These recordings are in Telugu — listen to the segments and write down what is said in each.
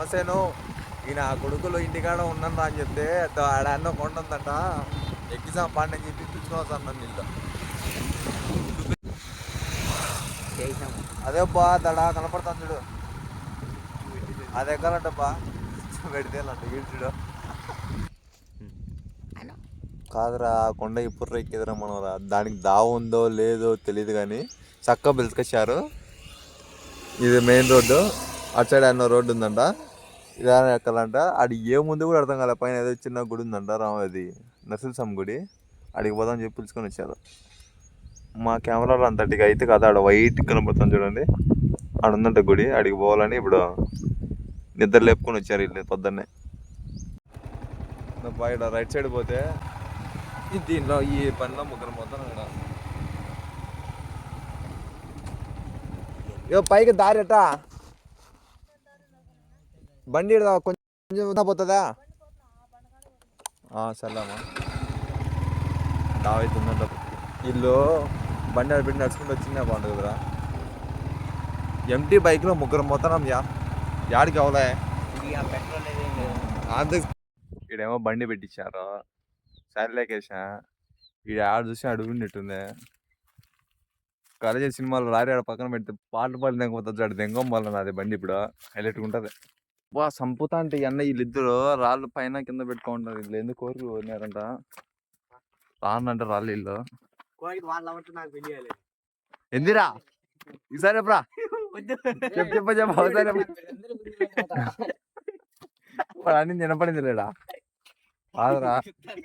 సమస్యను ఈయన కొడుకులు ఇంటికాడ ఉన్నాను అని చెప్తే తో ఆడ అన్న కొండ ఉందంట. ఎగ్జామ్ పండి అని చెప్పి పిలుచుకుని వస్తాను నన్ను నీళ్ళతో అదే బా దడా కనపడుతుంది చూడు. అది ఎక్కాలంటబ్బా పెడితేనంట ఈడ్చుడు కాదురా ఆ కొండ ఇప్పుడు ఎక్కిదిరా మనరా? దానికి దావ ఉందో లేదో తెలియదు కానీ చక్కగా పిలుచుకొచ్చారు ఇది మెయిన్ రోడ్డు. అటు సైడ్ అన్న రోడ్డు ఉందంట. ఇలా ఎక్కాలంట. ఆడి ఏముంది కూడా అర్థం కాలే. పైన ఏదో చిన్న గుడి ఉందంట రామ అది. నరసింహస్వామి గుడి. అడిగి పోదాం చెప్పి పిలుచుకొని వచ్చారు. మా కెమెరాలో అంతటికి అయితే కదా. ఆడ వైట్ కనపడుతుంది చూడండి. ఆడ ఉందంట గుడి. అడిగి పోవాలని ఇప్పుడు నిద్ర లేపుకొని వచ్చారు వీళ్ళు పొద్దున్నే. బయట రైట్ సైడ్ పోతే దీనిలో ఈ పనిలో ముగ్గురు పోతాను ఇక్కడ. ఇగో పైకి దారిట బండి కొంచెం ఉందా పోతుందా? సర్లేమ్మా దావైతుందంట. ఇల్లు బండి ఆడ పెట్టి నడుచుకుంటూ వచ్చిందా బాగుంటుంది కదరా. ఎంటీ బైక్లో ముగ్గురు పోతున్నాం యా. యాడికి అవలే? అంత ఈడేమో బండి పెట్టించారు. సర్లేకేసా ఈడ ఆడ చూసి అడుగుండిట్టుంది కాలేజీ సినిమాలో లారీ ఆడ పక్కన పెడితే పాటలు పాడి దెంగపోతుంది ఆడ దెంగం వల్ల నాది బండి ఇప్పుడు. హైలైట్గా ఉంటుంది. బా సంపుతా అంటే అన్న వీళ్ళిద్దరు రాళ్ళు పైన కింద పెట్టుకుంటారు వీళ్ళు. ఎందుకు కోరిక కోరినారంట రానంటే రాళ్ళు వీళ్ళు. ఎందిరా? ఈసారి ఎప్పుడా చెప్పు చెప్ప చెప్ప. ఒకసారి వాడు అన్ని నినపడింది లేడా? కాదురా.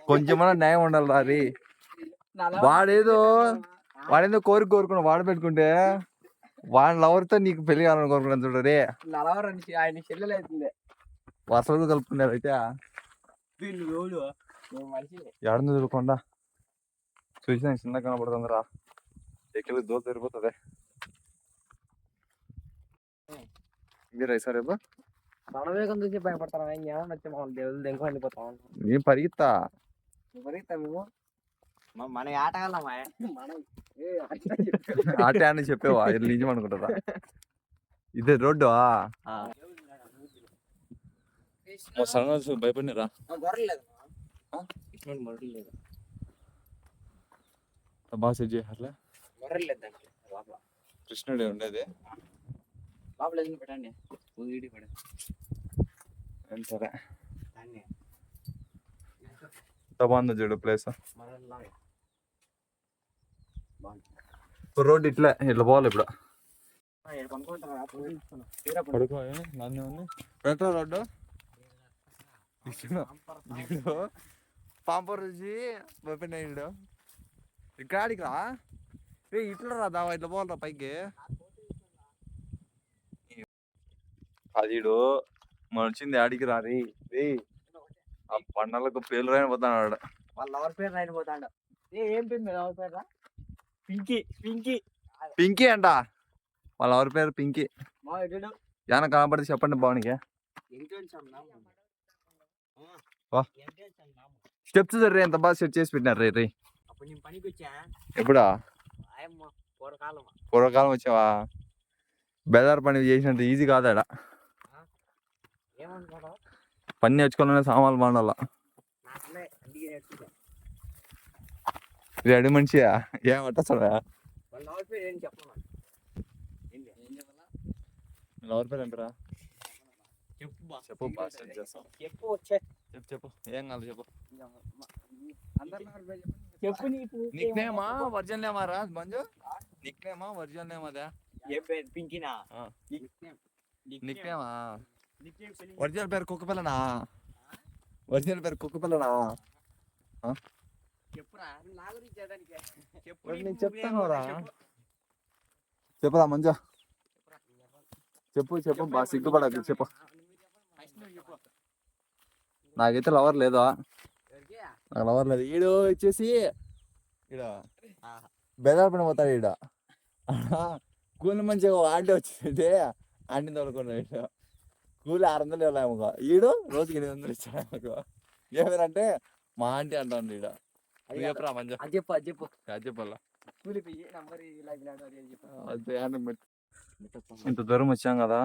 కొంచెమన్నా న్యాయం ఉండాలి రా వాడేదో వాడేదో కోరిక కోరుకున్నా వాడు పెట్టుకుంటే వాడి లవర్తో నీకు పెళ్ళి కావాలని కోరుకున్నాను చూడరే నలవరు ఆయన చెల్లెలు అవుతుంది. వరుసలు కలుపుకున్నారు అయితే. వీళ్ళు ఎవరు? నువ్వు మనిషి. ఎడను చూడకుండా చూసిన చిన్న కనపడుతుంది రా ఎక్కడి దూర సరిపోతుంది. మీరు సార్ రేపు రణవేగం చూసి భయపడతాను ఏం ఏమన్నా వచ్చి మా దేవుళ్ళు దెంగ వెళ్ళిపోతాం నేను పరిగెత్తా. ఎవరైతే మేము మన ఆటగాళ్ళమా? ఏ ఆట అని చెప్పేవా? ఇది నిజం అనుకుంటారా ఇదే రోడ్డు సడన్ భయపడినరా ఇటువంటి గొర్రెలేదు బాగా సెట్ చేయాలి కృష్ణుడే ఉండేది. లోపల పెట్టండి. ఊడి పడండి సరే. బాగుందో చూడు ప్లేస్ రోడ్ ఇట్లా ఇట్లా పోవాలి ఇప్పుడు. పడుకో నన్ను రోడ్డు? పాంపర్ రుచి భయపడినాడు ఇక్కడికి రా. ఏ ఇట్లా రా దావా ఇట్లా పోవాలరా పైకి. అదిడు మన వచ్చింది ఆడికి రారి రే. ఆ పండలకు పేర్లు రాని పోతాడు వాళ్ళ ఎవరి పేరు రాయని పోతాడు ఏ ఏం పేరు మీద ఎవరి పేరు పింకీ పింకీ. పింకీ అంట? వాళ్ళ ఎవరి పేరు? పింకీ. ఏమైనా కనపడితే చెప్పండి బావనికి వా. స్టెప్స్ రే ఎంత బాగా సెట్ చేసి పెట్టినారు. రే రే. అప్పుడు నేను పనికి వచ్చా? ఎప్పుడా? ఆయమ్మ పూర్వకాలం వచ్చావా? బెదార్ పని చేసినంత ఈజీ కాదాడ? ఏమనుకోవడం పని నేర్చుకోవాలనే సామాన్లు నేర్చుకుంటా రెడీ మనిషియా ఏమంటా చూడా ఎవరి పేరు ఏం చెప్పను ఏంటి? ఏం చెప్పాలా? ఎవరి పేరు ఏంటరా? చెప్పు బా. చెప్పు బా సెట్ చేస్తాం. చెప్పు వచ్చే. చెప్పు చెప్పు. ఏం కాదు చెప్పు? చెప్పు నీకు నిక్. నేమా వర్జన్ నేమా రా మంజు? నిక్ నేమా వర్జన్ నేమా అదే? ఏ పేరు? పింకినా? ఆ. నిక్ నిక్ నేమా నిక్ ఒరిజినల్ పేరు కుక్క పిల్లనా ఒరిజినల్ పేరు కుక్క పిల్లనా చెప్పురా నా గురించి ఏదానికి చెప్పు నేను చెప్తాను రా. చెప్పు. చెప్పురా మంజు? చెప్పురా. చెప్పు చెప్పు బా సిగ్గుపడకు చెప్పు. నాకైతే లవర్ లేదా? నాకు లవర్ లేదు. ఈడు వచ్చేసి ఈడ ఆహా. బెదర్ పని పోతాడు ఈడ. కూలి మంచిగా ఆంటీ వచ్చిందంటే ఆంటీని తోలుకున్నాడు ఈడు. కూలి ఆరు వందలు ఇవ్వలేము ఈడు రోజుకి ఎనిమిది వందలు ఇచ్చాడు ఏమైందంటే మా ఆంటీ అంటాను ఈడ. అది చెప్పరా అది చెప్పు అది చెప్పు. అది చెప్పాలా? నంబర్ ఇలా. ఇంత దూరం వచ్చాం కదా.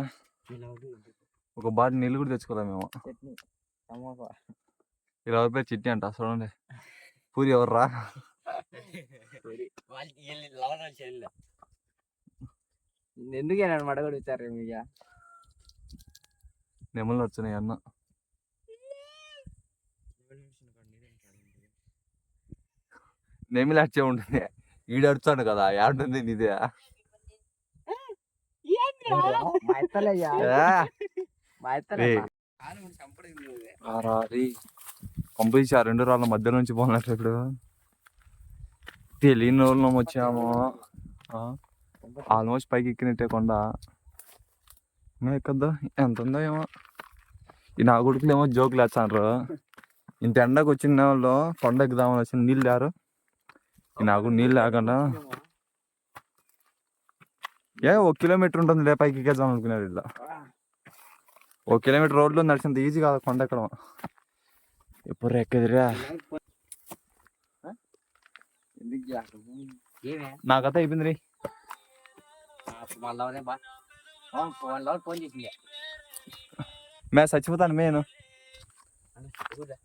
ఒక బాటి నీళ్ళు కూడా తెచ్చుకోలేము మేము. చట్నీ. ఇరవై రూపాయలు చిట్టి అంట చూడండి. పూరి ఎవర్రా ఎందుకే నన్ను మడగడు వచ్చారు మీకు నెమ్మలు వచ్చినాయి అన్న. నెమిలి అచ్చే ఉంటుంది. ఈడు అడుచాడు కదా ఏడుంది నీదే. పంపించి ఆ రెండు రాళ్ళ మధ్య నుంచి పోనట్లు ఇప్పుడు. తెలియని వాళ్ళం వచ్చాము. ఆల్మోస్ట్ పైకి ఎక్కినట్టే కొండ. ఎక్కద్దా? ఎంత ఉందో ఏమో. ఈ నా కొడుకులు ఏమో జోకులు వేస్తాండ్రు ఇంత ఎండకు వచ్చిన వాళ్ళు కొండ ఎక్కుదామని వచ్చి నీళ్ళు లేరు నాకు నీళ్ళు లేకుండా. ఏ ఒక కిలోమీటర్ ఉంటుంది లే పైకి ఎక్కేద్దాం అనుకున్నారు ఇలా ఒక కిలోమీటర్ రోడ్లో నడిచినంత ఈజీ కాదు కొండ ఎక్కడం. ఎప్పుడు ఎక్కదిరా? నాకైతే అయిపోయింది రీ మే చచ్చిపోతాను మేను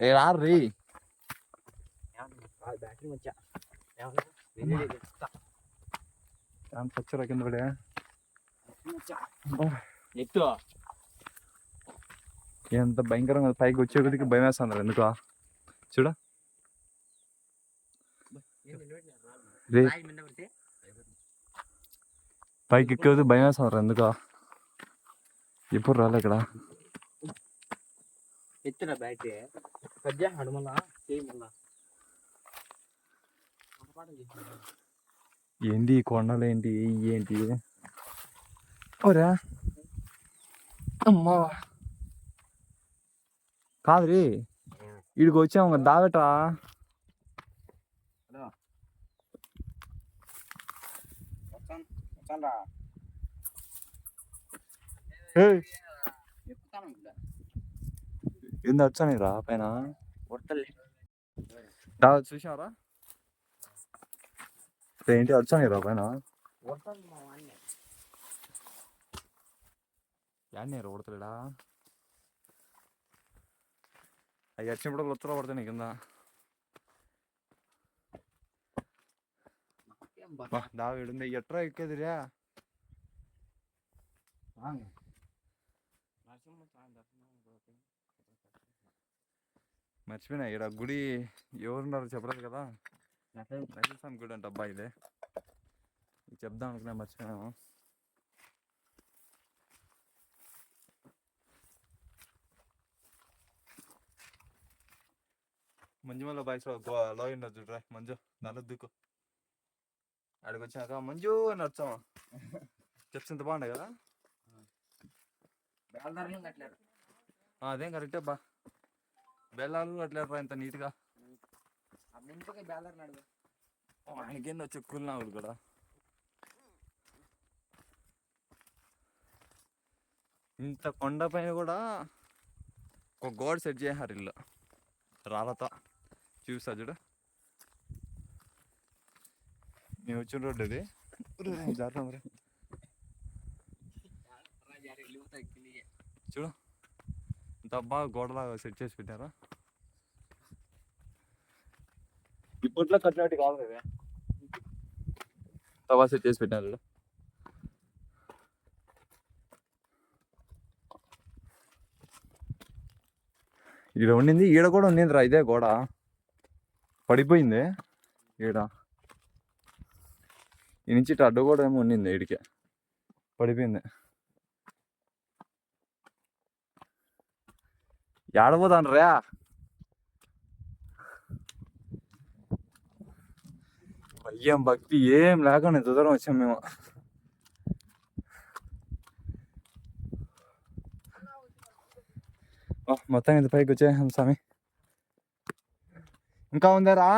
ఏ రా రీ బ్యాటరీ వచ్చా చచ్చరా కింద పడే. ఎత్తు. ఎంత భయంకరంగా. పైకి వచ్చే కొద్దికి భయం వేస్తుంది ఎందుకో చూడు పైకి ఎక్కేది భయం వేస్తుంది ఎందుకో ఎప్పుడు రాలే ఇక్కడ. ఎత్తున బ్యాటరీ పెద్ద హనుమల ఏంటి ఈ కొండలు ఏంటి? ఓరా. అమ్మా. కాదు రీ వీడికి వచ్చాము కదా, దావెట్రా? ఏంది వచ్చాను రా పైన చూసావరా ఏంటి వచ్చాను రా పైన. యాన్ని కొడతలేడా? అవి వచ్చినప్పుడు ఉత్తర పడతాయి కింద. ఏం బా బా, దావ ఈడుంది ఎట్రా ఎక్కేదిరా? మర్చిపోయినా ఇక్కడ గుడి ఎవరున్నారో చెప్పలేదు కదా. నరసింహస్వామి గుడి అంట అబ్బా ఇదే. చెప్దాం అనుకున్నా మర్చిపోయాము మంజుమల్ల బాయ్స్లో ఉన్నది చూడరా మంజు నన్ను దిక్కు. ఆడికి వచ్చినాక మంజు అని వచ్చామా చెప్స్ ఇంత బాగుండే కదా? కట్టలేరు. అదేం కరెక్టే బా బెల్లాలు అట్లా ఇంత నీట్గా ముందుకే బేల్దారు నడుగు ఆయనకేందో చెక్కులు నావులు కూడా. ఇంత కొండ పైన కూడా ఒక గోడ సెట్ చేశారు ఇల్లు. రాలతో. చూసా చూడు. మేము వచ్చిన రోడ్డు ఇది జాగ్రత్త మరి. చూడు. ఇంత బాగా గోడలాగా సెట్ చేసి పెట్టారా? ఇప్పట్లో కట్టినట్టు కాదు కదా. తవా సెట్ చేసి పెట్టారు చూడు ఈడ ఉండింది ఈడ కూడా ఉండింది రా ఇదే గోడ. పడిపోయింది ఈడ. ఈ నుంచి అడ్డు కూడా ఏమో ఉండింది ఈడికి. పడిపోయింది. ఏడబోతాను రా? భయ్యం భక్తి ఏం లేకుండా ఇంత దూరం వచ్చాం మేము. మొత్తం ఇంత పైకి వచ్చేసాం స్వామి. ఇంకా ఉందారా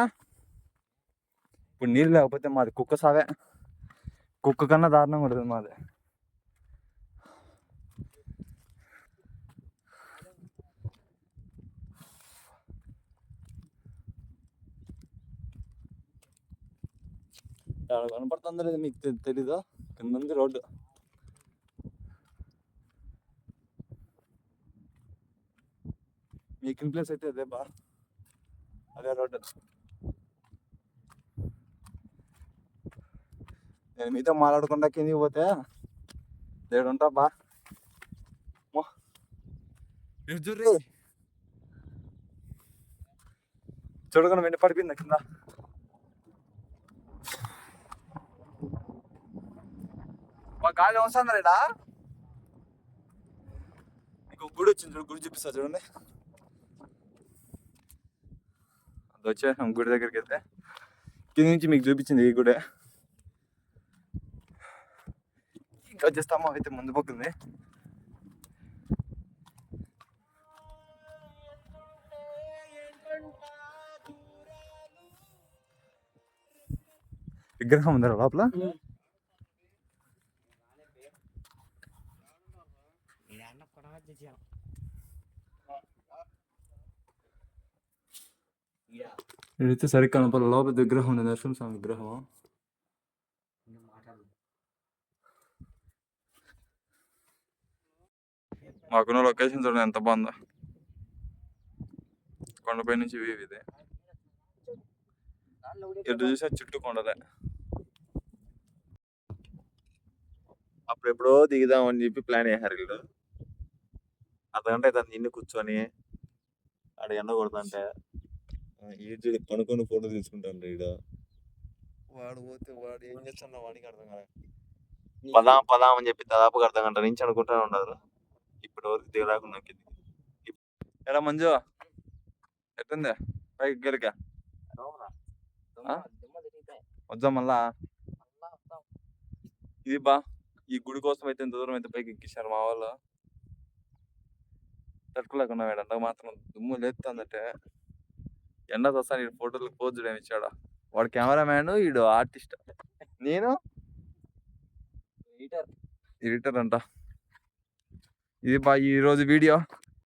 ఇప్పుడు నీళ్ళు లేకపోతే మాది కుక్క సావే. కుక్క కన్నా దారుణంగా ఉంటుంది మాది. ఆడ కనపడుతుందో లేదు మీకు తెలీదు తెలీదా? కింద ఉంది రోడ్డు. ఇన్ ప్లేస్ అయితే అదే బా. అదే రోడ్డు. నేను మీతో మాట్లాడకుండా కిందికి పోతే దేడు ఉంటా బా. చూడకుండా వెండి పడిపోయింది కింద? మా గాలి వస్తుంది రేడా ఇంకో గుడి వచ్చింది చూడు గుడి చూపిస్తా చూడండి. అది వచ్చేసాం గుడి దగ్గరికి వెళ్తే. కింద నుంచి మీకు చూపించింది ఈ గుడే. ఇంకా వచ్చేస్తామో అయితే ముందు పక్కుంది విగ్రహం ఉందా లోపల? ఇదైతే సరిగ్గా కనపడ లోపల విగ్రహం ఉంది నరసింహ స్వామి విగ్రహం మాకున్న లొకేషన్ చూడండి ఎంత బాగుందో కొండపై నుంచి వ్యూ ఇది ఎటు చూసా చుట్టూ కొండలే అప్పుడు ఎప్పుడో దిగుదామని చెప్పి ప్లాన్ వేసారు వీళ్ళు అర్ధగంట అయితే నిన్ను కూర్చొని ఆడ ఎండ కొడుతుంటే ఈజీ కనుక్కొని ఫోటో తీసుకుంటాను ఈడ. వాడు పోతే వాడు ఏం చేస్తున్నా వాడికి అర్థం కాదు పదాం పదాం అని చెప్పి దాదాపుగా అర్థం గంట నుంచి అనుకుంటూనే ఉండదు ఇప్పుడు వరకు దిగలేకుండా కిందికి. ఎరా మంజు ఎట్టుంది? పైకి గెలిక? వద్దాం మళ్ళా? ఇది బా ఈ గుడి కోసం అయితే ఇంత దూరం అయితే పైకి ఎక్కించారు మా వాళ్ళు. తట్టుకోలేకుండా వేడంట మాత్రం దుమ్ము లేస్తుందంటే ఎండ వస్తాను ఈ ఫోటోలకు పోజ్ చేయడం ఇచ్చాడా? వాడు కెమెరామ్యాన్ వీడు ఆర్టిస్ట్. నేను? ఎడిటర్ అంట. ఇది బా ఈ రోజు వీడియో.